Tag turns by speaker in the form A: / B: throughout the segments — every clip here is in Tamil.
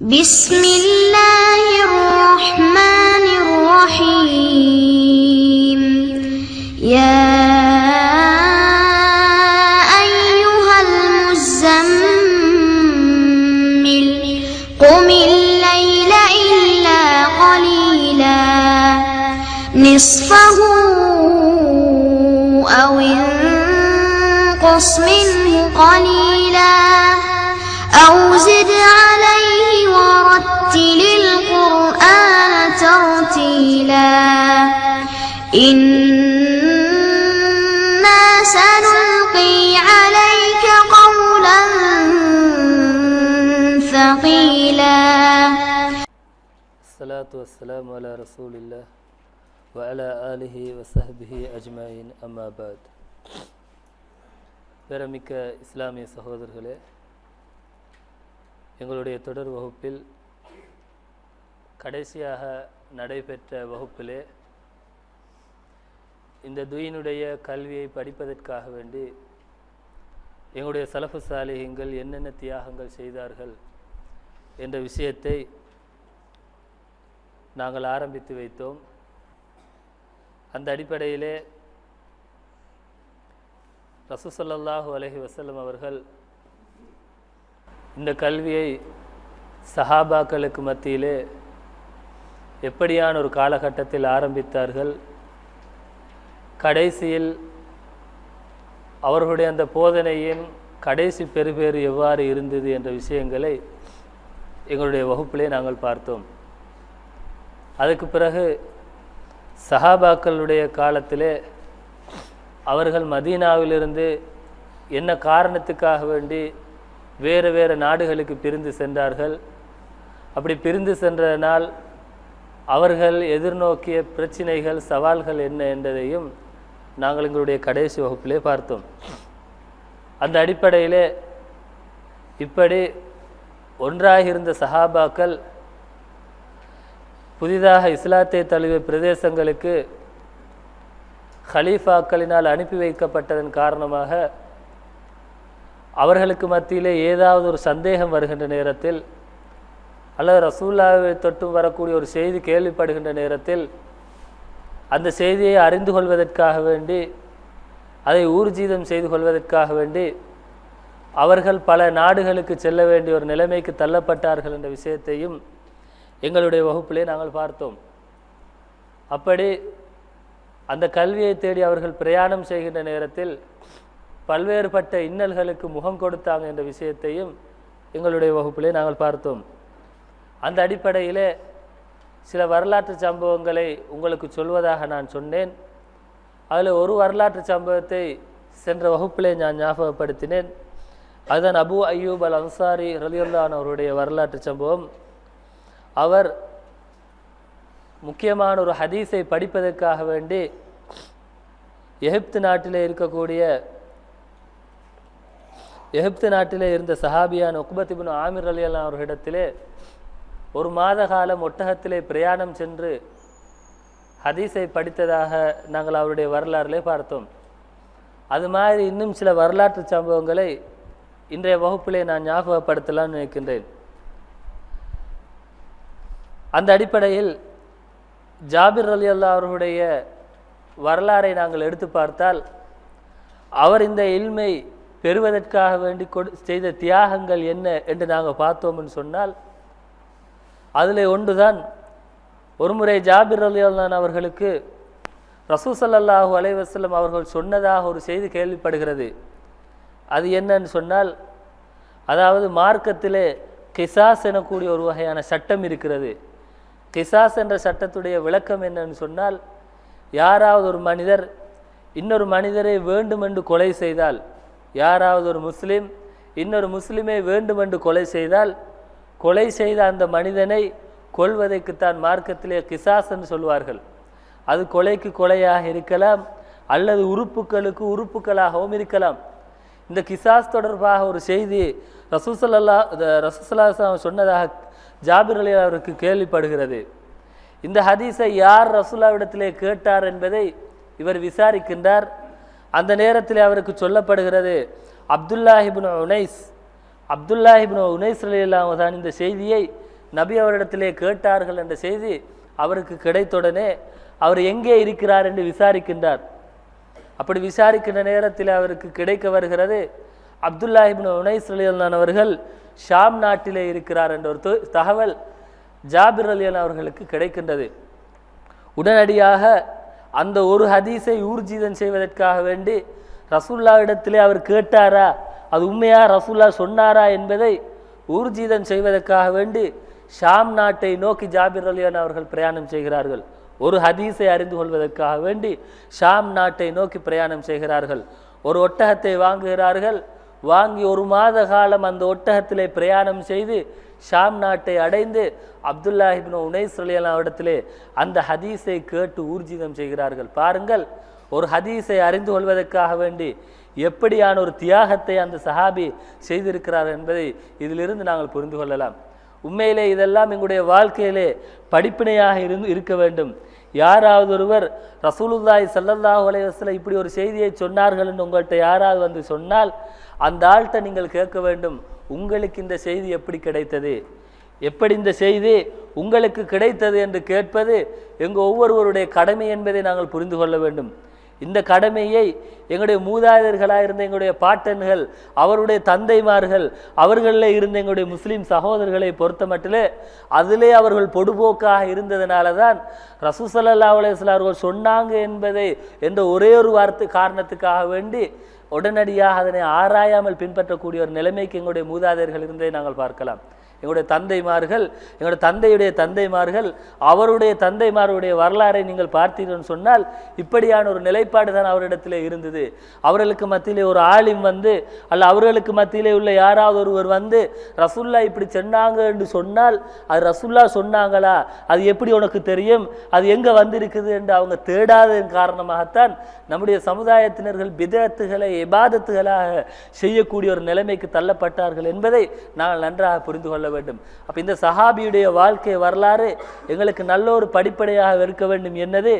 A: بسم الله الرحمن الرحيم. يا أيها المزمل قم الليل إلا قليلا. نصفه ثقيلا
B: الصلاة والسلام على رسول الله وعلى آله وصحبه أجمعين أما بعد பேரமிக்க இஸ்லாமிய சகோதரர்களே எங்களுடைய தொடர் வகுப்பில் கடைசியாக நடைபெற்ற வகுப்பிலே இந்த துயினுடைய கல்வியை படிப்பதற்காக வேண்டி எங்களுடைய சலஃபு சாலிகங்கள் என்னென்ன தியாகங்கள் செய்தார்கள் என்ற விஷயத்தை நாங்கள் ஆரம்பித்து வைத்தோம். அந்த அடிப்படையிலே ரசூசல்லாஹு அலஹி வஸல்லம் அவர்கள் இந்த கல்வியை சஹாபாக்களுக்கு மத்தியிலே எப்படியான ஒரு காலகட்டத்தில் ஆரம்பித்தார்கள்? கடைசியில் அவர்களுடைய அந்த போதனையின் கடைசி பெறுபேறு எவ்வாறு இருந்தது என்ற விஷயங்களை எங்களுடைய வகுப்பிலே நாங்கள் பார்த்தோம். அதுக்கு பிறகு சஹாபாக்களுடைய காலத்திலே அவர்கள் மதீனாவிலிருந்து என்ன காரணத்துக்காக வேண்டி வேறு வேறு நாடுகளுக்கு பிரிந்து சென்றார்கள். அப்படி பிரிந்து சென்றதனால் அவர்கள் எதிர்நோக்கிய பிரச்சினைகள் சவால்கள் என்ன என்பதையும் நாங்கள் எங்களுடைய கடைசி வகுப்பிலே பார்த்தோம். அந்த அடிப்படையிலே இப்படி ஒன்றாக இருந்த சஹாபாக்கள் புதிதாக இஸ்லாத்தை தழுவிய பிரதேசங்களுக்கு ஹலீஃபாக்களினால் அனுப்பி வைக்கப்பட்டதன் காரணமாக அவர்களுக்கு மத்தியிலே ஏதாவது ஒரு சந்தேகம் வருகின்ற நேரத்தில் அல்லது ரசூல்லாவை தொட்டும் வரக்கூடிய ஒரு செய்தி கேள்விப்படுகின்ற நேரத்தில் அந்த செய்தியை அறிந்து கொள்வதற்காக வேண்டி அதை ஊர்ஜீதம் செய்து கொள்வதற்காக வேண்டி அவர்கள் பல நாடுகளுக்கு செல்ல வேண்டிய ஒரு நிலைமைக்கு தள்ளப்பட்டார்கள் என்ற விஷயத்தையும் எங்களுடைய வகுப்பிலே நாங்கள் பார்த்தோம். அப்படி அந்த கல்வியை தேடி அவர்கள் பிரயாணம் செய்கின்ற நேரத்தில் பல்வேறுபட்ட இன்னல்களுக்கு முகம் கொடுத்தாங்க என்ற விஷயத்தையும் எங்களுடைய வகுப்பிலே நாங்கள் பார்த்தோம். அந்த அடிப்படையிலே சில வரலாற்று சம்பவங்களை உங்களுக்கு சொல்வதாக நான் சொன்னேன். அதில் ஒரு வரலாற்று சம்பவத்தை சென்ற வகுப்பிலே நான் ஞாபகப்படுத்தினேன். அதுதான் அபு அய்யூப் அல் அன்சாரி ரலியுல்லான் அவருடைய வரலாற்று சம்பவம். அவர் முக்கியமான ஒரு ஹதீஸை படிப்பதற்காக வேண்டி எகிப்து நாட்டில் இருக்கக்கூடிய எகிப்து நாட்டிலே இருந்த சஹாபியான உக்பத்திபின் ஆமிர் அலி அல்லா அவர்களிடத்திலே ஒரு மாத காலம் ஒட்டகத்திலே பிரயாணம் சென்று ஹதீஸை படித்ததாக நாங்கள் அவருடைய வரலாறுலே பார்த்தோம். அது மாதிரி இன்னும் சில வரலாற்று சம்பவங்களை இன்றைய வகுப்பிலே நான் ஞாபகப்படுத்தலாம்னு நினைக்கின்றேன். அந்த அடிப்படையில் ஜாபிர் அலி அல்லா அவர்களுடைய வரலாறை நாங்கள் எடுத்து பார்த்தால் அவர் இந்த இல்மை பெறுவதற்காக வேண்டி கொடு செய்த தியாகங்கள் என்ன என்று நாங்கள் பார்த்தோம்னு சொன்னால் அதில் ஒன்றுதான். ஒருமுறை ஜாபிர் அலி அல்லான் அவர்களுக்கு ரசூசல்லாஹூ அலைவசல்லம் அவர்கள் சொன்னதாக ஒரு செய்தி கேள்விப்படுகிறது. அது என்னன்னு சொன்னால் அதாவது மார்க்கத்திலே கிசாஸ் எனக்கூடிய ஒரு வகையான சட்டம் இருக்கிறது. கிசாஸ் என்ற சட்டத்துடைய விளக்கம் என்னன்னு சொன்னால் யாராவது ஒரு மனிதர் இன்னொரு மனிதரை வேண்டுமென்று கொலை செய்தால் யாராவது ஒரு முஸ்லீம் இன்னொரு முஸ்லீமை வேண்டுமென்று கொலை செய்தால் கொலை செய்த அந்த மனிதனை கொள்வதற்குத்தான் மார்க்கத்திலே கிசாஸ் என்று சொல்வார்கள். அது கொலைக்கு கொலையாக இருக்கலாம் அல்லது உறுப்புகளுக்கு உறுப்புகளாகவும் இருக்கலாம். இந்த கிசாஸ் தொடர்பாக ஒரு செய்தி ரசூசல்லா ரசூசல்லா சொன்னதாக ஜாபிர் அலி அவருக்கு கேள்விப்படுகிறது. இந்த ஹதீஸை யார் ரசூலாவிடத்திலே கேட்டார் என்பதை இவர் விசாரிக்கின்றார். அந்த நேரத்தில் அவருக்கு சொல்லப்படுகிறது அப்துல்லாஹிபின் உனைஸ் அப்துல்லாஹிபின் உனைஸ் அலி தான் இந்த செய்தியை நபி அவரிடத்திலே கேட்டார்கள் என்ற செய்தி அவருக்கு கிடைத்தவுடனே அவர் எங்கே இருக்கிறார் என்று விசாரிக்கின்றார். அப்படி விசாரிக்கின்ற நேரத்தில் அவருக்கு கிடைக்க வருகிறது. அப்துல்லாஹிபின் உனைஸ் அலியல்லான் அவர்கள் ஷாம் நாட்டிலே இருக்கிறார் என்ற ஒரு தகவல் ஜாபிர் அலியன் அவர்களுக்கு கிடைக்கின்றது. உடனடியாக அந்த ஒரு ஹதீஸை ஊர்ஜிதம் செய்வதற்காக வேண்டி ரசூல்லா இடத்திலே அவர் கேட்டாரா? அது உண்மையா? ரசூல்லா சொன்னாரா என்பதை ஊர்ஜிதம் செய்வதற்காக வேண்டி ஷாம் நாட்டை நோக்கி ஜாபிர் அலியான் அவர்கள் பிரயாணம் செய்கிறார்கள். ஒரு ஹதீஸை அறிந்து கொள்வதற்காக வேண்டி ஷாம் நாட்டை நோக்கி பிரயாணம் செய்கிறார்கள். ஒரு ஒட்டகத்தை வாங்குகிறார்கள். வாங்கி ஒரு மாத காலம் அந்த ஒட்டகத்திலே பிரயாணம் செய்து ஷாம் நாட்டை அடைந்து அப்துல்லாஹிபின் இப்னு உனைஸ் இடத்திலே அந்த ஹதீஸை கேட்டு ஊர்ஜிதம் செய்கிறார்கள். பாருங்கள் ஒரு ஹதீஸை அறிந்து கொள்வதற்காக வேண்டி எப்படியான ஒரு தியாகத்தை அந்த சஹாபி செய்திருக்கிறார் என்பதை இதிலிருந்து நாங்கள் புரிந்து கொள்ளலாம். உண்மையிலே இதெல்லாம் எங்களுடைய வாழ்க்கையிலே படிப்பினையாக இருந்து இருக்க வேண்டும். யாராவது ஒருவர் ரசூலுல்லாய் ஸல்லல்லாஹு அலைஹி இப்படி ஒரு செய்தியை சொன்னார்கள்னு உங்கள்கிட்ட யாராவது வந்து சொன்னால் அந்த ஆள்கிட்ட நீங்கள் கேட்க வேண்டும் உங்களுக்கு இந்த செய்தி எப்படி கிடைத்தது? எப்படி இந்த செய்தி உங்களுக்கு கிடைத்தது? என்று கேட்பது எங்கள் ஒவ்வொருவருடைய கடமை என்பதை நாங்கள் புரிந்து கொள்ள வேண்டும். இந்த கடமையை எங்களுடைய மூதாதையர்களாக இருந்த எங்களுடைய பாட்டன்கள் அவருடைய தந்தைமார்கள் அவர்களில் இருந்த எங்களுடைய முஸ்லீம் சகோதரர்களை பொறுத்த மட்டிலே அதிலே அவர்கள் பொடுபோக்காக இருந்ததுனால தான் ரசூசல்லா அலையாஸ்லாம் அவர்கள் சொன்னாங்க என்பதை என்ற ஒரே ஒரு வார்த்தை காரணத்துக்காக வேண்டி உடனடியாக அதனை ஆராயாமல் பின்பற்றக்கூடிய ஒரு நிலைமைக்கு எங்களுடைய மூதாதையர்கள் இருந்ததை நாங்கள் பார்க்கலாம். எங்களுடைய தந்தைமார்கள் எங்களுடைய தந்தையுடைய தந்தைமார்கள் அவருடைய தந்தைமாருடைய வரலாறை நீங்கள் பார்த்தீர்கள் சொன்னால் இப்படியான ஒரு நிலைப்பாடு தான் அவரிடத்தில் இருந்தது. அவர்களுக்கு மத்தியிலே ஒரு ஆலிம் வந்து அல்ல அவர்களுக்கு மத்தியிலே உள்ள யாராவது ஒருவர் வந்து ரசுல்லா இப்படி சொன்னாங்க என்று சொன்னால் அது ரசுல்லா சொன்னாங்களா? அது எப்படி உனக்கு தெரியும்? அது எங்கே வந்திருக்குது என்று அவங்க தேடாததன் காரணமாகத்தான் நம்முடைய சமுதாயத்தினர்கள் பிதத்துகளை எபாதத்துகளாக செய்யக்கூடிய ஒரு நிலைமைக்கு தள்ளப்பட்டார்கள் என்பதை நாங்கள் நன்றாக புரிந்து கொள்ள வேண்டும். அப்போ இந்த சஹாபியுடைய வாழ்க்கை வரலாறு எங்களுக்கு நல்ல ஒரு படிப்படையாக இருக்க வேண்டும் என்னது?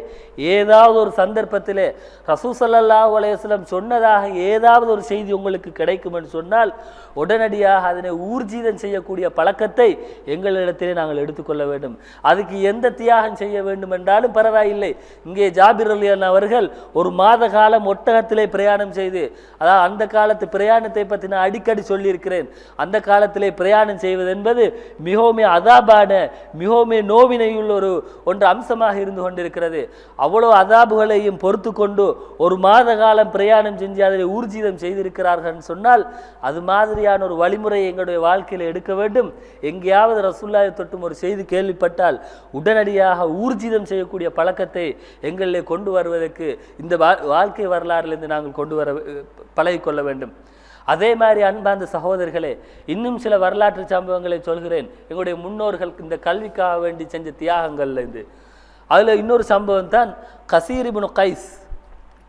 B: ஏதாவது ஒரு சந்தர்ப்பத்திலே ரசூசல்லாஹு அலையம் சொன்னதாக ஏதாவது ஒரு செய்தி உங்களுக்கு கிடைக்கும் என்று சொன்னால் உடனடியாக அதனை ஊர்ஜிதம் செய்யக்கூடிய பழக்கத்தை எங்களிடத்திலே நாங்கள் எடுத்துக்கொள்ள வேண்டும். அதுக்கு எந்த தியாகம் செய்ய வேண்டும் என்றாலும் பரவாயில்லை. இங்கே ஜாபிர் அலியன் அவர்கள் ஒரு மாத காலம் ஒட்டகத்திலே பிரயாணம் செய்து அதாவது அந்த காலத்து பிரயாணத்தை பற்றி நான் அடிக்கடி சொல்லியிருக்கிறேன். அந்த காலத்திலே பிரயாணம் செய்வது என்பது மிகவும் அதாபான மிகவும் நோவினையுள்ள ஒரு ஒன்று அம்சமாக இருந்து கொண்டிருக்கிறது. அவ்வளோ அதாபுகளையும் பொறுத்து கொண்டு ஒரு மாத காலம் பிரயாணம் செஞ்சு அதில் ஊர்ஜிதம் செய்திருக்கிறார்கள் சொன்னால் அது மாதிரி மாதிரியான ஒரு வழிமுறையை எங்களுடைய வாழ்க்கையில் எடுக்க வேண்டும். எங்கேயாவது ரசூல்லாயை தொட்டும் ஒரு செய்தி கேள்விப்பட்டால் உடனடியாக ஊர்ஜிதம் செய்யக்கூடிய பழக்கத்தை எங்களிலே கொண்டு வருவதற்கு இந்த வா- வாழ்க்கை வரலாறிலிருந்து நாங்கள் கொண்டு வர பழகிக்கொள்ள வேண்டும். அதே மாதிரி அன்பார்ந்த சகோதரர்களே இன்னும் சில வரலாற்று சம்பவங்களை சொல்கிறேன். எங்களுடைய முன்னோர்கள் இந்த கல்விக்காக வேண்டி செஞ்ச தியாகங்கள்ல இருந்து. அதில் இன்னொரு சம்பவம் தான் கசீரிபுனு கைஸ்.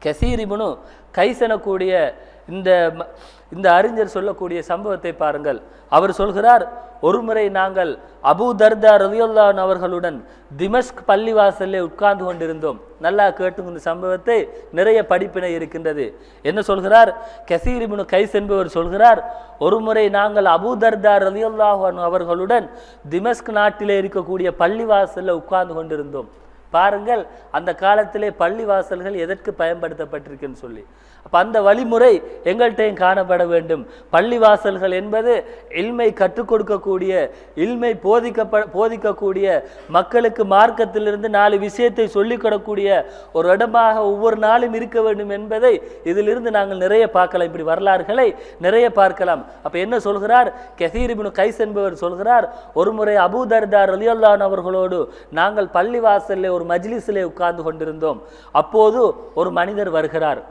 B: கசீரிபுனு கைஸ் எனக்கூடிய இந்த ம- இந்த அறிஞர் சொல்லக்கூடிய சம்பவத்தை பாருங்கள். அவர் சொல்கிறார் ஒருமுறை நாங்கள் அபூ தர்தா ரவியுல்லான் அவர்களுடன் திமஷ்க் பள்ளிவாசல்லே உட்கார்ந்து கொண்டிருந்தோம். நல்லா கேட்டுங்க இந்த சம்பவத்தை. நிறைய படிப்பினை இருக்கின்றது. என்ன சொல்கிறார்? கசீர் கைஸ் என்பவர் சொல்கிறார் ஒருமுறை நாங்கள் அபூ தர்தா ரலியல்லாஹு அவர்களுடன் திமஸ்க் நாட்டிலே இருக்கக்கூடிய பள்ளிவாசலில் உட்கார்ந்து கொண்டிருந்தோம். பாருங்கள் அந்த காலத்திலே பள்ளி வாசல்கள் எதற்கு பயன்படுத்தப்பட்டிருக்குன்னு சொல்லி. அப்போ அந்த வழிமுறை எங்கள்கிட்டையும் காணப்பட வேண்டும். பள்ளிவாசல்கள் என்பது இல்மை கற்றுக் கொடுக்கக்கூடிய இல்மை போதிக்கப்ப போதிக்கக்கூடிய மக்களுக்கு மார்க்கத்திலிருந்து நாலு விஷயத்தை சொல்லிக்கொடக்கூடிய ஒரு இடமாக ஒவ்வொரு நாளும் இருக்க வேண்டும் என்பதை இதிலிருந்து நாங்கள் நிறைய பார்க்கலாம். இப்படி வரலாறுகளை நிறைய பார்க்கலாம். அப்போ என்ன சொல்கிறார்? கசீர் கைஸ் என்பவர் சொல்கிறார் ஒருமுறை அபூதர்தார் அலியுல்லான் அவர்களோடு நாங்கள் பள்ளிவாசலில் ஒரு மஜ்லிஸிலே உட்கார்ந்து கொண்டிருந்தோம். அப்போது ஒரு மனிதர் வருகிறார்.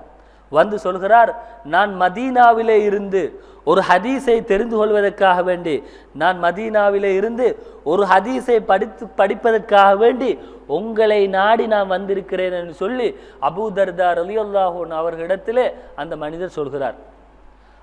B: வந்து சொல்கிறார் நான் மதீனாவிலே இருந்து ஒரு ஹதீஸை தெரிந்து கொள்வதற்காக வேண்டி நான் மதீனாவிலே இருந்து ஒரு ஹதீஸை படித்து படிப்பதற்காக வேண்டி உங்களை நாடி நான் வந்திருக்கிறேன் என்று சொல்லி அபூதர்தார் அலியுல்லாஹூன் அவர்களிடத்திலே அந்த மனிதர் சொல்கிறார்.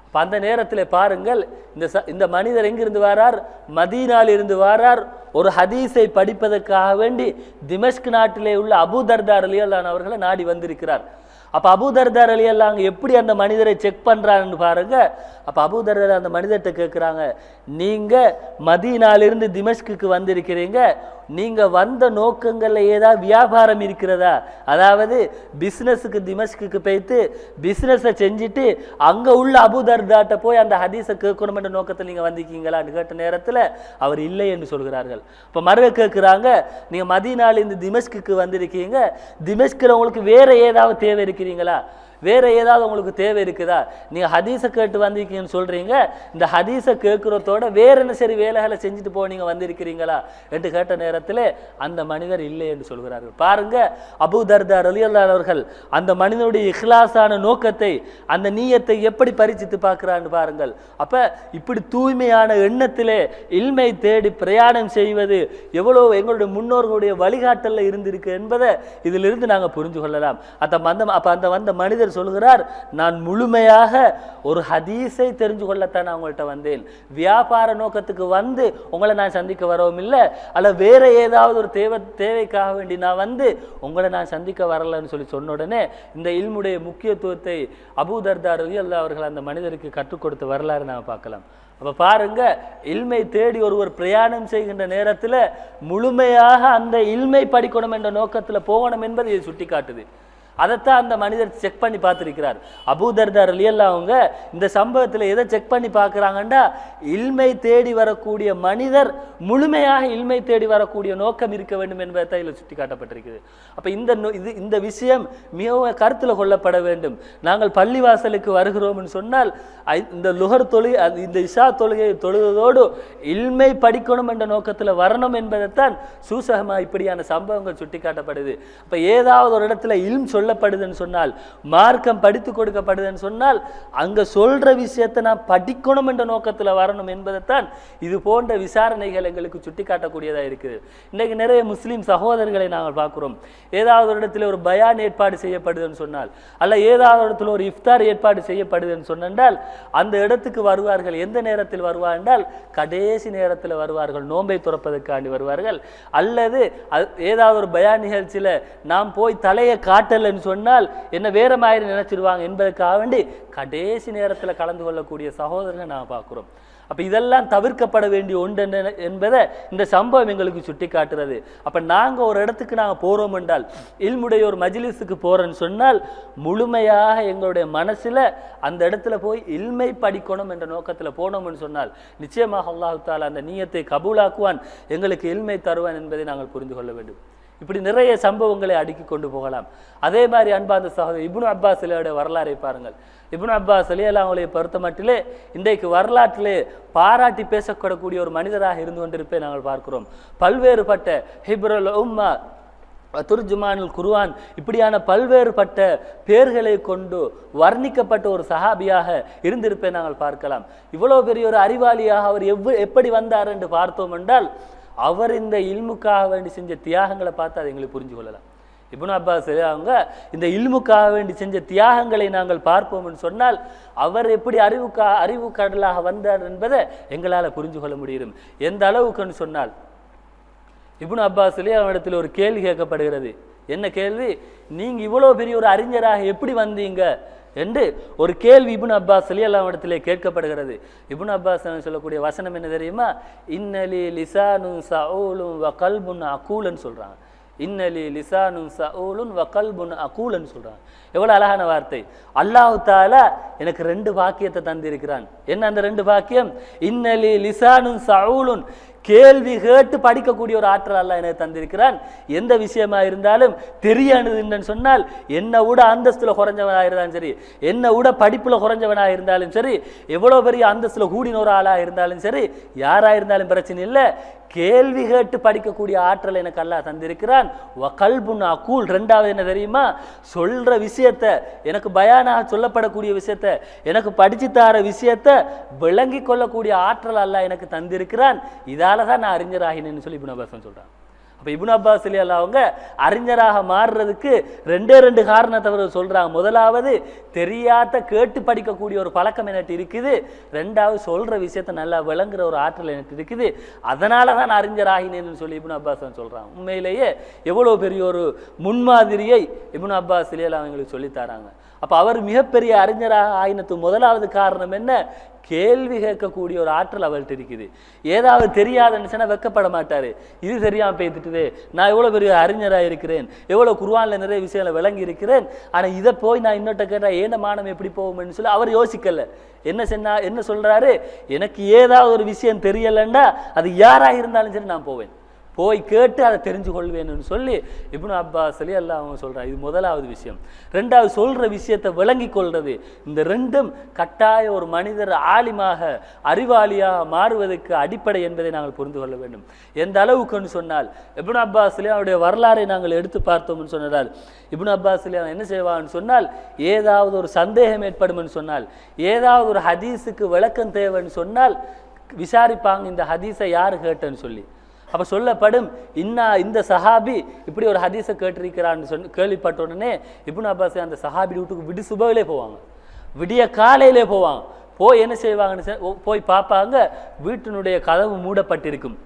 B: அப்போ அந்த நேரத்தில் பாருங்கள் இந்த ச- இந்த மனிதர் எங்கிருந்து வாரார்? மதீனாவில் இருந்து வாரார். ஒரு ஹதீஸை படிப்பதற்காக வேண்டி திமஷ்க் நாட்டிலே உள்ள அபூதர்தார் அலியல்லான் அவர்களை நாடி வந்திருக்கிறார். அப்போ அபூதர்தார் அலி அல்லாங்க எப்படி அந்த மனிதரை செக் பண்ணுறான்னு பாருங்க. அப்போ அபூதர்தார் அந்த மனிதர்கிட்ட கேட்குறாங்க நீங்கள் மதீனாலிருந்து திமஷ்குக்கு வந்திருக்கிறீங்க நீங்கள் வந்த நோக்கங்களில் ஏதாவது வியாபாரம் இருக்கிறதா? அதாவது பிஸ்னஸுக்கு திமஷ்குக்கு போய்த்து பிஸ்னஸை செஞ்சுட்டு அங்கே உள்ள அபூதர்தாட்ட போய் அந்த ஹதீஸை கேட்கணுமென்ற நோக்கத்தில் நீங்கள் வந்திருக்கீங்களான்னு கேட்ட நேரத்தில் அவர் இல்லை என்று சொல்கிறார்கள். இப்போ மறுக கேட்குறாங்க நீங்க இந்த திமஷ்குக்கு வந்திருக்கீங்க திமஷ்கில் உங்களுக்கு வேறு ஏதாவது தேவை இருக்கிறீங்களா? வேற ஏதாவது உங்களுக்கு தேவை இருக்குதா? நீங்கள் ஹதீஸை கேட்டு வந்திருக்கீங்கன்னு சொல்கிறீங்க இந்த ஹதீஸை கேட்குறதோட வேற என்ன சரி வேலைகளை செஞ்சுட்டு போனீங்க வந்திருக்கிறீங்களா? என்று கேட்ட நேரத்தில் அந்த மனிதர் இல்லை என்று சொல்கிறார்கள். பாருங்க அபு தர்தா ரலியல்லாஹு அவர்கள் அந்த மனிதனுடைய இஹ்லாஸான நோக்கத்தை அந்த நீயத்தை எப்படி பரிச்சித்து பார்க்குறான்னு பாருங்கள். அப்போ இப்படி தூய்மையான எண்ணத்திலே இல்மை தேடி பிரயாணம் செய்வது எவ்வளோ எங்களுடைய முன்னோர்களுடைய வழிகாட்டலில் இருந்திருக்கு என்பதை இதிலிருந்து நாங்கள் புரிஞ்சு கொள்ளலாம். அந்த மந்த அப்போ அந்த வந்த மனிதர் சொல்கிறார் நான் முழுமையாக ஒரு ஹதீஸை தெரிஞ்சு கொள்ளத்தான் நான் உங்கள்கிட்ட வந்தேன். வியாபார நோக்கத்துக்கு வந்து உங்களை நான் சந்திக்க வரவும் இல்லை. அல்ல வேற ஏதாவது ஒரு தேவை தேவைக்காக வேண்டி நான் வந்து உங்களை நான் சந்திக்க வரலன்னு சொல்லி சொன்ன உடனே இந்த இல்முடைய முக்கியத்துவத்தை அபூதர்தார் அல்லா அவர்கள் அந்த மனிதருக்கு கற்றுக் கொடுத்த வரலாறு நாம் பார்க்கலாம். அப்ப பாருங்க இல்மை தேடி ஒருவர் பிரயாணம் செய்கின்ற நேரத்துல முழுமையாக அந்த இல்மை படிக்கணும் என்ற நோக்கத்துல போகணும் என்பதை இது சுட்டி காட்டுது அதைத்தான் அந்த மனிதர் செக் பண்ணி பார்த்துருக்கிறார். அபூதர்தார் அலியல்லா அவங்க இந்த சம்பவத்தில் எதை செக் பண்ணி பார்க்குறாங்கண்டா? இல்மை தேடி வரக்கூடிய மனிதர் முழுமையாக இல்மை தேடி வரக்கூடிய நோக்கம் இருக்க வேண்டும் என்பதை இதில் சுட்டி காட்டப்பட்டிருக்குது அப்போ இந்த நோ- இது இந்த விஷயம் மிகவும் கருத்தில் கொள்ளப்பட வேண்டும். நாங்கள் பள்ளிவாசலுக்கு வருகிறோம்னு சொன்னால் இந்த லுகர் தொழுகை அது இந்த இஷா தொழுகையை தொழுவதோடு இல்மை படிக்கணும் என்ற நோக்கத்தில் வரணும் என்பதைத்தான் சூசகமாக இப்படியான சம்பவங்கள் சுட்டி காட்டப்படுது அப்போ ஏதாவது ஒரு இடத்துல இல்ம் சொல்ல சொல்லப்படுதுன்னு சொன்னால் மார்க்கம் படித்து கொடுக்கப்படுதுன்னு சொன்னால் அங்கே சொல்கிற விஷயத்தை நான் படிக்கணும் என்ற நோக்கத்தில் வரணும் என்பதைத்தான் இது போன்ற விசாரணைகள் எங்களுக்கு சுட்டி காட்டக்கூடியதா இருக்குது. இன்றைக்கு நிறைய முஸ்லீம் சகோதரர்களை நாங்கள் பார்க்குறோம். ஏதாவது ஒரு இடத்துல ஒரு பயான் ஏற்பாடு செய்யப்படுதுன்னு சொன்னால் அல்ல ஏதாவது இடத்துல ஒரு இஃப்தார் ஏற்பாடு செய்யப்படுதுன்னு சொன்னால் அந்த இடத்துக்கு வருவார்கள் எந்த நேரத்தில் வருவார் என்றால் கடைசி நேரத்தில் வருவார்கள் நோன்பை துறப்பதற்காண்டி வருவார்கள். அல்லது ஏதாவது ஒரு பயான் நிகழ்ச்சியில் நாம் போய் தலையை காட்டலை அப்படின்னு சொன்னால் என்ன வேற மாதிரி நினைச்சிருவாங்க என்பதற்காக வேண்டி கடைசி நேரத்தில் கலந்து கொள்ளக்கூடிய சகோதரர்கள் நாம் பார்க்குறோம். அப்போ இதெல்லாம் தவிர்க்கப்பட வேண்டிய ஒன்று என்ன- என்பதை இந்த சம்பவம் எங்களுக்கு சுட்டி காட்டுறது அப்போ நாங்க ஒரு இடத்துக்கு நாங்கள் போறோம் என்றால் இல்முடைய ஒரு மஜிலிஸுக்கு போறோம்னு சொன்னால் முழுமையாக எங்களுடைய மனசுல அந்த இடத்துல போய் இல்மை படிக்கணும் என்ற நோக்கத்தில் போனோம்னு சொன்னால் நிச்சயமாக அல்லாஹ் தாலா அந்த நீயத்தை கபூலாக்குவான் எங்களுக்கு இல்மை தருவான் என்பதை நாங்கள் புரிந்து கொள்ள வேண்டும். இப்படி நிறைய சம்பவங்களை அடுக்கி கொண்டு போகலாம். அதே மாதிரி அன்பாந்த சகோதரர் இப்னு அப்பாஸ் அலியோட வரலாறை பாருங்கள். இப்னு அப்பாஸ் அலி அல்லாஹ் பொறுத்த மட்டிலே இன்றைக்கு வரலாற்றிலே பாராட்டி பேசக்கூடக்கூடிய ஒரு மனிதராக இருந்து கொண்டிருப்பதை நாங்கள் பார்க்கிறோம். பல்வேறுபட்ட ஹிப்ரல் உம்மா துர்ஜுமானுல் குருவான் இப்படியான பல்வேறுபட்ட பேர்களை கொண்டு வர்ணிக்கப்பட்ட ஒரு சஹாபியாக இருந்திருப்பை நாங்கள் பார்க்கலாம். இவ்வளோ பெரிய ஒரு அறிவாளியாக அவர் எவ் எப்படி வந்தார் என்று பார்த்தோம் என்றால் அவர் இந்த இல்முக்காக வேண்டி செஞ்ச தியாகங்களை பார்த்து அதை எங்களுக்கு புரிஞ்சு கொள்ளலாம். இப்னு அப்பாஸ் அவங்க இந்த இல்முக்காக வேண்டி செஞ்ச தியாகங்களை நாங்கள் பார்ப்போம்னு சொன்னால் அவர் எப்படி அறிவுக்கா அறிவு கடலாக வந்தார் என்பதை எங்களால் புரிஞ்சு கொள்ள முடியும். எந்த அளவுக்குன்னு சொன்னால் இப்னு அப்பாஸ்லேயே அவனிடத்தில் ஒரு கேள்வி கேட்கப்படுகிறது. என்ன கேள்வி? நீங்கள் இவ்வளோ பெரிய ஒரு அறிஞராக எப்படி வந்தீங்க? என்று ஒரு கேள்வி இபுன் அப்பாஸ் அலி இடத்திலே கேட்கப்படுகிறது. இபுன் அப்பாஸ் சொல்லக்கூடிய வசனம் என்ன தெரியுமா? இன்னலி லிசானும் சவுலும் வ அகூலன்னு சொல்கிறான் இன்னலி லிசானு சவுலுன் வ அகூலன்னு சொல்கிறான் எவ்வளோ அழகான வார்த்தை. அல்லாஹ் தாலா எனக்கு ரெண்டு பாக்கியத்தை தந்திருக்கிறான். என்ன அந்த ரெண்டு பாக்கியம் இன்னலி லிசானும் சவுலுன் கேள்வி கேட்டு படிக்கக்கூடிய ஒரு ஆற்றல் அல்ல எனக்கு தந்திருக்கிறான். எந்த விஷயமா இருந்தாலும் தெரியானதுன்னு சொன்னால் என்னை விட அந்தஸ்தில் குறைஞ்சவனாக இருந்தாலும் சரி என்னை விட படிப்பில் குறைஞ்சவனாக இருந்தாலும் சரி எவ்வளோ பெரிய அந்தஸ்தில் கூடின ஒரு ஆளாக இருந்தாலும் சரி யாராக இருந்தாலும் பிரச்சனை இல்லை. கேள்வி கேட்டு படிக்கக்கூடிய ஆற்றல் எனக்கு அல்லாஹ் தந்திருக்கிறான். கல்புன் அக்கூல் ரெண்டாவது என்ன தெரியுமா? சொல்கிற விஷயத்த எனக்கு பயானாக சொல்லப்படக்கூடிய விஷயத்த எனக்கு படிச்சு தார விஷயத்த விளங்கி கொள்ளக்கூடிய ஆற்றல் அல்ல எனக்கு தந்திருக்கிறான். இதால் தான் நான் அறிஞராகினேன்னு சொல்லி இபுன் அப்பாஸ் சொல்றான் அப்போ இபுன் அப்பாஸ் அலியல்லா அவங்க அறிஞராக மாறுறதுக்கு ரெண்டே ரெண்டு காரணத்தை அவர் சொல்கிறாங்க முதலாவது தெரியாத கேட்டு படிக்கக்கூடிய ஒரு பழக்கம் எனக்கு இருக்குது. ரெண்டாவது சொல்கிற விஷயத்த நல்லா விளங்குற ஒரு ஆற்றல் எனக்கு இருக்குது. அதனால தான் நான் அறிஞராகினேன்னு சொல்லி இபுன் அப்பாஸ் சொல்கிறான் உண்மையிலேயே எவ்வளோ பெரிய ஒரு முன்மாதிரியை இபுன் அப்பாஸ் அலியல்லா அவங்களுக்கு சொல்லித்தராங்க அப்போ அவர் மிகப்பெரிய அறிஞராக ஆயினத்துக்கு முதலாவது காரணம் என்ன? கேள்வி கேட்கக்கூடிய ஒரு ஆற்றல் அவர்கிட்ட இருக்குது. ஏதாவது தெரியாதுன்னு வெக்கப்பட மாட்டார். இது தெரியாமல் பேத்துட்டுது. நான் எவ்வளோ பெரிய அறிஞராக இருக்கிறேன். எவ்வளோ குருவானில் நிறைய விஷயங்களை விளங்கி இருக்கிறேன். ஆனால் இதை போய் நான் இன்னொட்ட கேட்டால் ஏன மானம் எப்படி போகும்னு சொல்லி அவர் யோசிக்கலை. என்ன சொன்னா என்ன சொல்கிறாரு எனக்கு ஏதாவது ஒரு விஷயம் தெரியலைன்னா அது யாராக இருந்தாலும் சரி நான் போவேன். போய் கேட்டு அதை தெரிஞ்சு கொள்வேன்னு சொல்லி இப்னு அப்பா சொல்லி எல்லாம் அவங்க சொல்கிறான் இது முதலாவது விஷயம். ரெண்டாவது சொல்கிற விஷயத்தை விளங்கி கொள்வது. இந்த ரெண்டும் கட்டாய ஒரு மனிதர் ஆலிமாக அறிவாளியாக மாறுவதற்கு அடிப்படை என்பதை நாங்கள் புரிந்து கொள்ள வேண்டும். எந்த அளவுக்குன்னு சொன்னால் இப்னு அப்பா சொல்லி அவருடைய வரலாறை நாங்கள் எடுத்து பார்த்தோம்னு சொன்னதால் இப்னு அப்பா சொல்லி என்ன செய்வான்னு சொன்னால் ஏதாவது ஒரு சந்தேகம் ஏற்படும்னு சொன்னால் ஏதாவது ஒரு ஹதீஸுக்கு விளக்கம் தேவைன்னு சொன்னால் விசாரிப்பாங்க இந்த ஹதீஸை யார் கேட்டேன்னு சொல்லி. அப்போ சொல்லப்படும் இன்னா இந்த சஹாபி இப்படி ஒரு ஹதீஸை கேட்டிருக்கிறான்னு சொல்லி கேள்விப்பட்ட உடனே இப்னு அப்பாஸ் அந்த சஹாபி வீட்டுக்கு விடு சுபவிலே போவாங்க. விடிய காலையிலே போவாங்க. போய் என்ன செய்வாங்கன்னு போய் பார்ப்பாங்க. வீட்டினுடைய கதவு மூடப்பட்டிருக்கும்.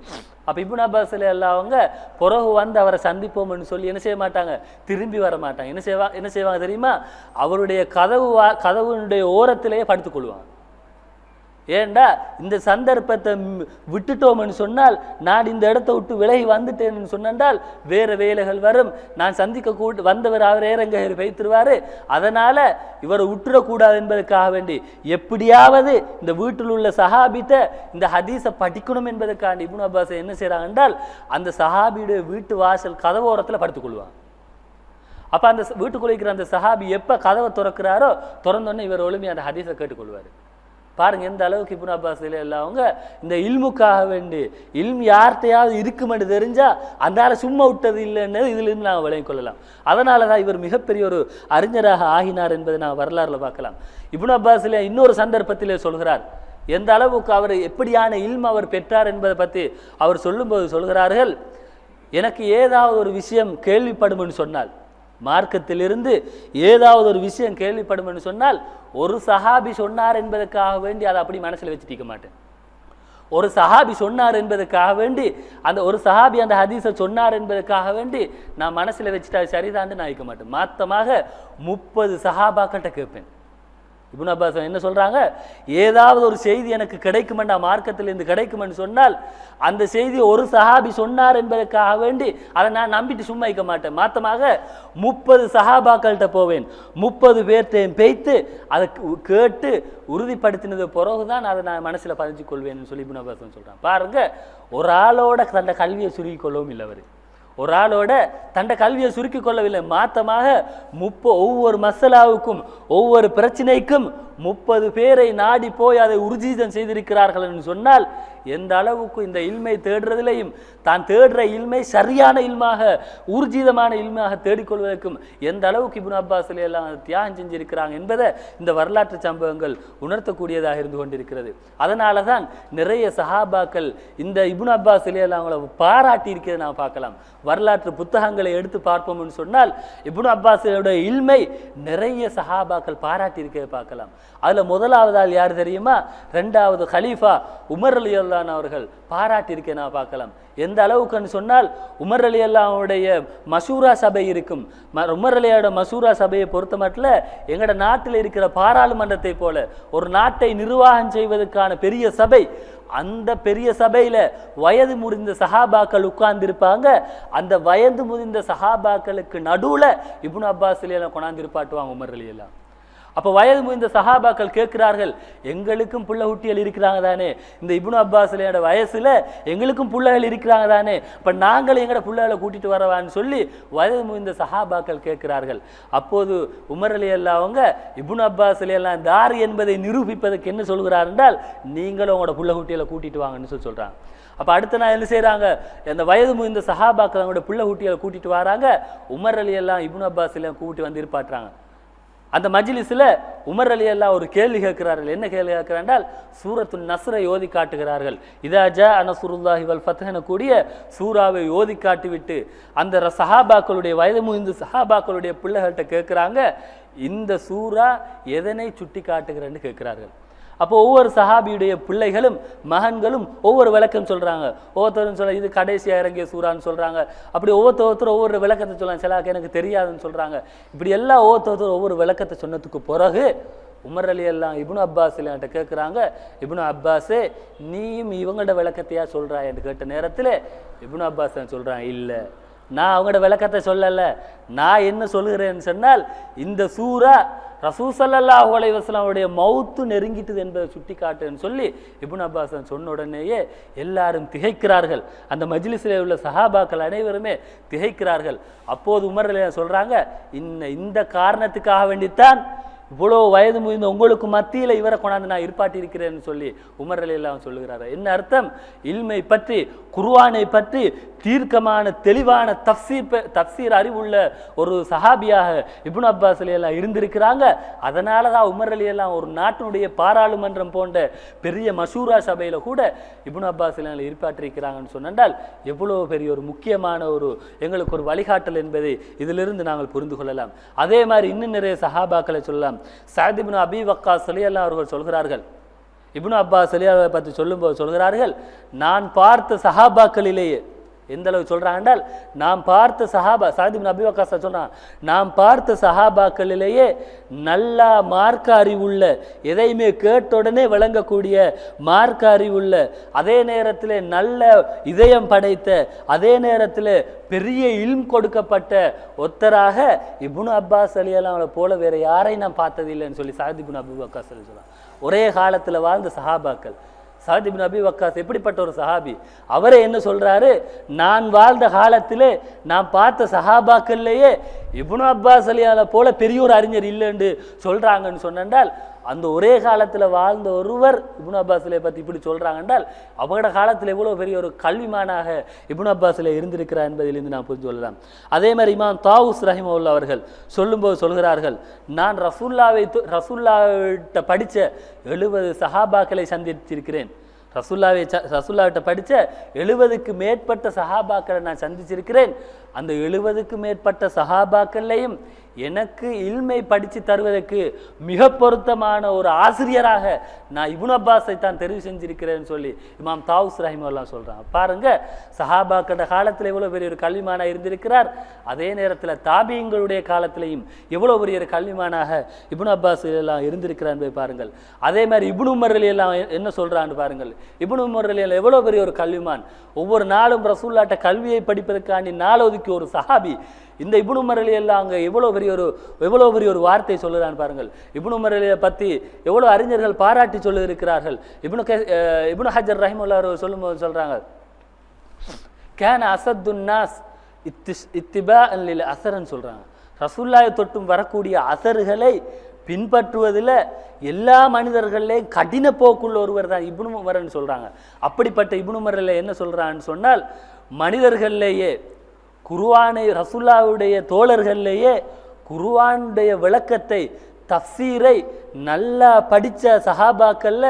B: அப்போ இபுன் அப்பாஸில் எல்லாவங்க பிறகு வந்து அவரை சந்திப்போம்னு சொல்லி என்ன செய்ய மாட்டாங்க? திரும்பி வர மாட்டாங்க. என்ன செய்வா என்ன செய்வாங்க தெரியுமா? அவருடைய கதவு வா- கதவுனுடைய ஓரத்திலேயே படுத்துக்கொள்வாங்க. ஏண்டா இந்த சந்தர்ப்பத்தை விட்டுட்டோம்னு சொன்னால் நான் இந்த இடத்த விட்டு விலகி வந்துட்டேன்னு சொன்னால் வேறு வேலைகள் வரும். நான் சந்திக்க கூட்டு வந்தவர் அவர் ஏறங்க வைத்திருவார். அதனால் இவரை விட்டுறக்கூடாது என்பதற்காக வேண்டி எப்படியாவது இந்த வீட்டில் உள்ள சஹாபிட்ட இந்த ஹதீஸை படிக்கணும் என்பதற்காண்டி இபுன் அப்பாஸ் என்ன செய்கிறாங்க என்றால் அந்த சஹாபியுடைய வீட்டு வாசல் கதவோரத்தில் படுத்துக்கொள்வாங்க அப்போ அந்த வீட்டுக்குள்ளே வீட்டுக்குள்ள இருக்கிற அந்த சஹாபி எப்போ கதவை திறக்கிறாரோ திறந்தோன்னே இவர் ஒழுமையாக அந்த ஹதீஸை கேட்டுக்கொள்வார். பாருங்க எந்த அளவுக்கு இப்னு அப்பாஸ் எல்லாம் அவங்க இந்த இல்முக்காக வேண்டி இல்ம் யார்கிட்டயாவது இருக்குமென்று தெரிஞ்சால் அந்தால சும்மா விட்டது இல்லைன்னு இதிலிருந்து நாங்கள் விளங்கிக் கொள்ளலாம். அதனால தான் இவர் மிகப்பெரிய ஒரு அறிஞராக ஆகினார் என்பதை நான் வரலாறுல பார்க்கலாம். இப்னு அப்பாஸ்ல இன்னொரு சந்தர்ப்பத்திலே சொல்கிறார் எந்த அளவுக்கு அவர் எப்படியான இல்ம் அவர் பெற்றார் என்பதை பற்றி அவர் சொல்லும்போது சொல்கிறார்கள் எனக்கு ஏதாவது ஒரு விஷயம் கேள்விப்படும்னு சொன்னால் மார்க்கத்திலிருந்து ஏதாவது ஒரு விஷயம் கேள்விப்படும் என்று சொன்னால் ஒரு சஹாபி சொன்னார் என்பதற்காக வேண்டி அதை அப்படி மனசில் வச்சுட்டிக்க மாட்டேன். ஒரு சஹாபி சொன்னார் என்பதற்காக வேண்டி அந்த ஒரு சஹாபி அந்த ஹதீஸை சொன்னார் என்பதற்காக வேண்டி நான் மனசுல வச்சுட்டா சரிதான்னு நான் வைக்க மாட்டேன். மாத்தமாக முப்பது சஹாபாக்கிட்ட கேட்பேன். இப்னு அப்பாஸ் என்ன சொல்கிறாங்க ஏதாவது ஒரு செய்தி எனக்கு கிடைக்குமெண்டா மார்க்கத்திலிருந்து கிடைக்குமென்னு சொன்னால் அந்த செய்தி ஒரு சஹாபி சொன்னார் என்பதற்காக வேண்டி அதை நான் நம்பிட்டு சும்மா வைக்க மாட்டேன். மாத்தமாக முப்பது சஹாபாக்கள்கிட்ட போவேன். முப்பது பேர்த்தையும் பேய்த்து அதை கேட்டு உறுதிப்படுத்தினது பிறகு தான் அதை நான் மனசில் பதிஞ்சு கொள்வேன்னு சொல்லி இப்னு அப்பாஸ் சொல்கிறான் பாருங்கள் ஒரு ஆளோட தன்னை கல்வியை சுருகி கொள்ளவும் இல்லை அவர். ஒரு ஆளோட தண்ட கல்வியை சுருக்கிக் கொள்ளவில்லை. மாத்தமாக முப்ப ஒவ்வொரு மசலாவுக்கும் ஒவ்வொரு பிரச்சனைக்கும் முப்பது பேரை நாடி போய் அதை உறுதிதம் செய்திருக்கிறார்கள் என்று சொன்னால் எந்த அளவுக்கு இந்த இல்மை தேடுறதிலையும் தான் தேடுற இல்மை சரியான இல்மாக ஊர்ஜிதமான இல்மாக தேடிக்கொள்வதற்கும் எந்த அளவுக்கு இப்னு அப்பாஸ் எல்லாம் தியாகம் செஞ்சிருக்கிறாங்க என்பதை இந்த வரலாற்று சம்பவங்கள் உணர்த்தக்கூடியதாக இருந்து கொண்டிருக்கிறது. அதனால தான் நிறைய சஹாபாக்கள் இந்த இப்னு அப்பாஸ் எல்லாம் அவங்கள பாராட்டி இருக்கிறத நாம் பார்க்கலாம். வரலாற்று புத்தகங்களை எடுத்து பார்ப்போம்னு சொன்னால் இப்னு அப்பாஸோட இல்மை நிறைய சஹாபாக்கள் பாராட்டி இருக்கிறத பார்க்கலாம். அதில் முதலாவது ஆள் யார் தெரியுமா? ரெண்டாவது கலீஃபா உமர் அலி அல்லான் அவர்கள். பாராட்டி நான் பார்க்கலாம். எந்த அளவுக்குன்னு சொன்னால் உமர் அலி அல்லாவுடைய மசூரா சபை இருக்கும். ம- உமர் அலியோட மசூரா சபையை பொறுத்த மட்டில் எங்கட நாட்டில் இருக்கிற பாராளுமன்றத்தை போல ஒரு நாட்டை நிர்வாகம் செய்வதற்கான பெரிய சபை அந்த பெரிய சபையில் வயது முடிந்த சஹாபாக்கள் உட்கார்ந்திருப்பாங்க. அந்த வயது முதிர்ந்த சஹாபாக்களுக்கு நடுவில் இப்னு அப்பாஸ் கொண்டாந்து இருப்பாட்டுவாங்க உமர் அலியெல்லாம் அப்போ வயது முதிர்ந்த சஹாபாக்கள் கேட்கிறார்கள் எங்களுக்கும் பிள்ளை குட்டிகள் இருக்கிறாங்க தானே? இந்த இபுன் அப்பாஸ்லையோட வயசில் எங்களுக்கும் பிள்ளைகள் இருக்கிறாங்க தானே? இப்போ நாங்களும் எங்களோட பிள்ளைகளை கூட்டிகிட்டு வரவான்னு சொல்லி வயது முதிர்ந்த சஹாபாக்கள் கேட்கிறார்கள். அப்போது உமர் அலி அல்லா அவங்க இப்னு எல்லாம் தார் என்பதை நிரூபிப்பதற்கு என்ன சொல்கிறார் என்றால் நீங்களும் உங்களோட பிள்ளை குட்டிகளை கூட்டிட்டு வாங்கன்னு சொல்லி சொல்கிறாங்க அப்போ அடுத்த நாள் என்ன செய்கிறாங்க அந்த வயது முதிர்ந்த சஹாபாக்கள் அவங்களோட பிள்ளை குட்டிகளை கூட்டிகிட்டு வராங்க. உமர் அலி எல்லாம் இபுன் அப்பாஸ் எல்லாம் கூட்டி வந்து இருப்பாட்டுறாங்க அந்த மஜிலிஸில் உமர் அலி அல்லா ஒரு கேள்வி கேட்கிறார்கள். என்ன கேள்வி கேட்கிறார்கள்? சூரத்து நஸ்ரை ஓதி காட்டுகிறார்கள். இதா ஜா அனசுருல்லாஹி வல் ஃபத்ஹன கூடிய சூராவை ஓதி காட்டிவிட்டு அந்த சஹாபாக்களுடைய வயது முதிர்ந்த சஹாபாக்களுடைய பிள்ளைகள்கிட்ட கேட்குறாங்க இந்த சூரா எதனை சுட்டி காட்டுகிறேன்னு கேட்கிறார்கள். அப்போ ஒவ்வொரு சஹாபியுடைய பிள்ளைகளும் மகன்களும் ஒவ்வொரு விளக்கம் சொல்கிறாங்க ஒவ்வொருத்தரும் சொல்ல இது கடைசியாக இறங்கிய சூறான்னு சொல்கிறாங்க அப்படி ஒவ்வொருத்தர் ஒருத்தர் ஒவ்வொரு விளக்கத்தை சொல்லலாம் சிலாக்கு எனக்கு தெரியாதுன்னு சொல்கிறாங்க இப்படி எல்லாம் ஒவ்வொருத்தர் ஒவ்வொரு விளக்கத்தை சொன்னதுக்கு பிறகு உமர் அலி எல்லாம் இப்னு அப்பாஸ் என்கிட்ட கேட்குறாங்க இப்னு அப்பாஸு நீயும் இவங்களோட விளக்கத்தையா சொல்றா? என்று கேட்ட நேரத்தில் இப்னு அப்பாஸ் சொல்கிறான் இல்லை. நான் அவங்களோட விளக்கத்தை சொல்லலை. நான் என்ன சொல்லுகிறேன்னு சொன்னால் இந்த சூரா ரசூசல்லா அலைஹி வஸல்லமுடைய மௌத்து நெருங்கிட்டது என்பதை சுட்டி காட்டுன்னு சொல்லி இபுன் அப்பாசன் சொன்ன உடனேயே எல்லாரும் திகைக்கிறார்கள். அந்த மஜ்லிஸில் உள்ள சஹாபாக்கள் அனைவருமே திகைக்கிறார்கள். அப்போது உமர் சொல்கிறாங்க இன்ன இந்த காரணத்துக்காக வேண்டித்தான் இவ்வளோ வயது முதிர்ந்த உங்களுக்கு மத்தியில் இவரை கொண்டாந்து நான் இருப்பாட்டியிருக்கிறேன்னு சொல்லி உமர் அலி எல்லாம் சொல்லுகிறாரு? என்ன அர்த்தம்? இல்மை பற்றி குர்வானை பற்றி தீர்க்கமான தெளிவான தஃசீர் பெ- தஃசீர் அறிவுள்ள ஒரு சஹாபியாக இபுன் அப்பாஸ் இருந்திருக்கிறாங்க. அதனால தான் உமர் அலி எல்லாம் ஒரு நாட்டினுடைய பாராளுமன்றம் போன்ற பெரிய மஷூரா சபையில் கூட இபுன் அப்பாஸ் அலி இருப்பாட்டிருக்கிறாங்கன்னு சொன்னால் எவ்வளோ பெரிய ஒரு முக்கியமான ஒரு எங்களுக்கு ஒரு வழிகாட்டல் என்பதை இதிலிருந்து நாங்கள் புரிந்து கொள்ளலாம். அதே மாதிரி இன்னும் நிறைய சஹாபாக்களை சொல்லலாம். சாத் அபி வக்கா அலியல்லா அவர்கள் சொல்கிறார்கள். இப்னு அப்பா அலியாவை பற்றி சொல்லும்போது சொல்கிறார்கள் நான் பார்த்த சஹாபாக்களிலேயே எந்த அளவுக்கு என்றால் நாம் பார்த்த சஹாபா சாதி அபிவகாசா வக்காசா நாம் பார்த்த சஹாபாக்களிலேயே நல்லா மார்க்க அறிவுள்ள எதையுமே கேட்ட உடனே விளங்கக்கூடிய மார்க்க அறிவுள்ள அதே நேரத்தில் நல்ல இதயம் படைத்த அதே நேரத்தில் பெரிய இல்ம் கொடுக்கப்பட்ட ஒத்தராக இபுனு அப்பாஸ் அலியலாம் போல வேற யாரையும் நான் பார்த்ததில்லைன்னு சொல்லி சாதிபுன் இப்னு அபி ஒரே காலத்தில் வாழ்ந்த சஹாபாக்கள் சாத் இபின் அபி வக்காஸ் எப்படிப்பட்ட ஒரு சஹாபி? அவரே என்ன சொல்கிறாரு நான் வாழ்ந்த காலத்தில் நான் பார்த்த சஹாபாக்கள்லேயே இபுனு அப்பாஸ் அலியால போல பெரிய ஒரு அறிஞர் இல்லைன்னு சொல்கிறாங்கன்னு சொன்னால் அந்த ஒரே காலத்தில் வாழ்ந்த ஒருவர் இபுன் அப்பாஸ் பற்றி இப்படி சொல்கிறாங்க என்றால் அவங்களோட காலத்தில் எவ்வளோ பெரிய ஒரு கல்விமானாக இபுன் அப்பாஸ் இருந்திருக்கிறார் என்பதிலிருந்து நான் புரிஞ்சு கொள்ளலாம். அதே மாதிரி இமாம் தாவூஸ் ரஹிமவுல்லா அவர்கள் சொல்லும்போது சொல்கிறார்கள் நான் ரசூல்லாவை து- ரசூல்லாவிட்ட படித்த எழுபது சஹாபாக்களை சந்தித்திருக்கிறேன். ரசுல்லாவை ச- படித்த எழுபதுக்கு மேற்பட்ட சஹாபாக்களை நான் சந்திச்சிருக்கிறேன். அந்த எழுபதுக்கு மேற்பட்ட சஹாபாக்கள்லையும் எனக்கு இல்மை படித்து தருவதற்கு மிக பொருத்தமான ஒரு ஆசிரியராக நான் இபுன் அப்பாஸை தான் தெரிவு செஞ்சிருக்கிறேன்னு சொல்லி இமாம் தாவூஸ் சொல்கிறான் பாருங்கள் சஹாபா கண்ட காலத்தில் எவ்வளோ பெரிய ஒரு கல்விமானாக இருந்திருக்கிறார். அதே நேரத்தில் தாபியங்களுடைய காலத்திலையும் எவ்வளோ பெரிய ஒரு கல்விமானாக இபுன் அப்பாஸ் எல்லாம் இருந்திருக்கிறார் போய் பாருங்கள். அதே மாதிரி இபுன் உமர் எல்லாம் என்ன சொல்கிறான்னு பாருங்கள். இபுன் உமர் எல்லாம் எவ்வளோ பெரிய ஒரு கல்விமான். ஒவ்வொரு நாளும் ரசூல்லாட்ட கல்வியை படிப்பதற்காண்டி நாளதுக்கு ஒரு சஹாபி. இந்த இபுனு உமர் அலி எல்லாம் பெரிய ஒரு எவ்வளோ பெரிய ஒரு வார்த்தை சொல்லுறான்னு பாருங்கள். இபுனு மரலியை பற்றி எவ்வளோ அறிஞர்கள் பாராட்டி சொல்லியிருக்கிறார்கள். இபுனு கே- இபுனு ஹஜர் ரஹிமுல்லா அவர் சொல்லும்போது சொல்கிறாங்க கேன் அசத்துன்னாஸ் இத்திபா அல்ல அசரன்னு சொல்கிறாங்க ரசூல்லாயை தொட்டும் வரக்கூடிய அசர்களை பின்பற்றுவதில் எல்லா மனிதர்களையும் கடின போக்குள்ள ஒருவர் தான் இப்னு உமர்ன்னு சொல்கிறாங்க அப்படிப்பட்ட இப்னு என்ன சொல்கிறான்னு சொன்னால் மனிதர்கள்லேயே குருவானை ரசுல்லாவுடைய தோழர்கள்லேயே குருவானுடைய விளக்கத்தை தஃசீரை நல்லா படித்த சஹாபாக்கள்ல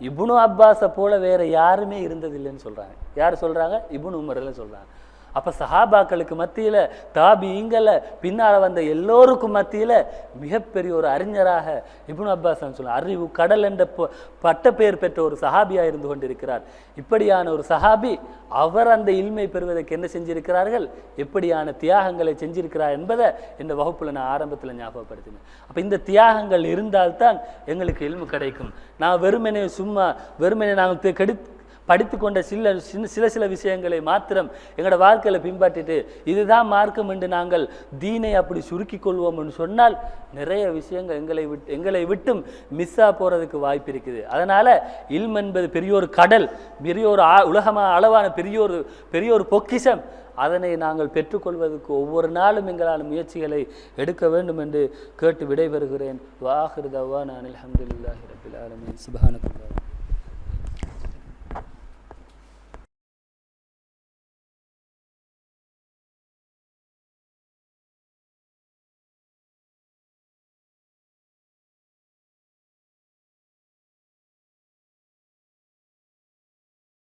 B: இபுனு அப்பாஸை போல வேறு யாருமே இருந்ததில்லைன்னு சொல்கிறாங்க யார் சொல்கிறாங்க இபுனு உமர்ல சொல்கிறாங்க அப்போ சஹாபாக்களுக்கு மத்தியில் தாபிங்கள பின்னால் வந்த எல்லோருக்கும் மத்தியில் மிகப்பெரிய ஒரு அறிஞராக இபுன் அப்பாஸ் சொன்னார் அறிவு கடல் என்ற ப- பட்ட பெயர் பெற்ற ஒரு சஹாபியாக இருந்து கொண்டிருக்கிறார். இப்படியான ஒரு சஹாபி அவர் அந்த இல்மை பெறுவதற்கு என்ன செஞ்சிருக்கிறார்கள்? எப்படியான தியாகங்களை செஞ்சிருக்கிறார் என்பதை இந்த வகுப்பில் நான் ஆரம்பத்தில் ஞாபகப்படுத்தினேன். அப்போ இந்த தியாகங்கள் இருந்தால்தான் எங்களுக்கு இல்மு கிடைக்கும். நான் வெறுமனே சும்மா வெறுமனே நாங்கள் கெடு படித்துக்கொண்ட சில சின்ன சில சில விஷயங்களை மாத்திரம் எங்களோட வாழ்க்கையில் பின்பற்றிட்டு இதுதான் மார்க்கம் என்று நாங்கள் தீனை அப்படி சுருக்கி கொள்வோம் என்று சொன்னால் நிறைய விஷயங்கள் எங்களை விட்டு எங்களை விட்டும் மிஸ்ஸாக போகிறதுக்கு வாய்ப்பு இருக்குது. அதனால் இல்ம் என்பது பெரிய ஒரு கடல் பெரிய ஒரு ஆ- அளவான பெரிய ஒரு பெரிய ஒரு பொக்கிஷம். அதனை நாங்கள் பெற்றுக்கொள்வதற்கு ஒவ்வொரு நாளும் எங்களால் முயற்சிகளை எடுக்க வேண்டும் என்று கேட்டு விடைபெறுகிறேன். வாஹிருதவா நான் அலமதுல்லாஹி ரபில் ஆலமின். சுபஹானகுல்லா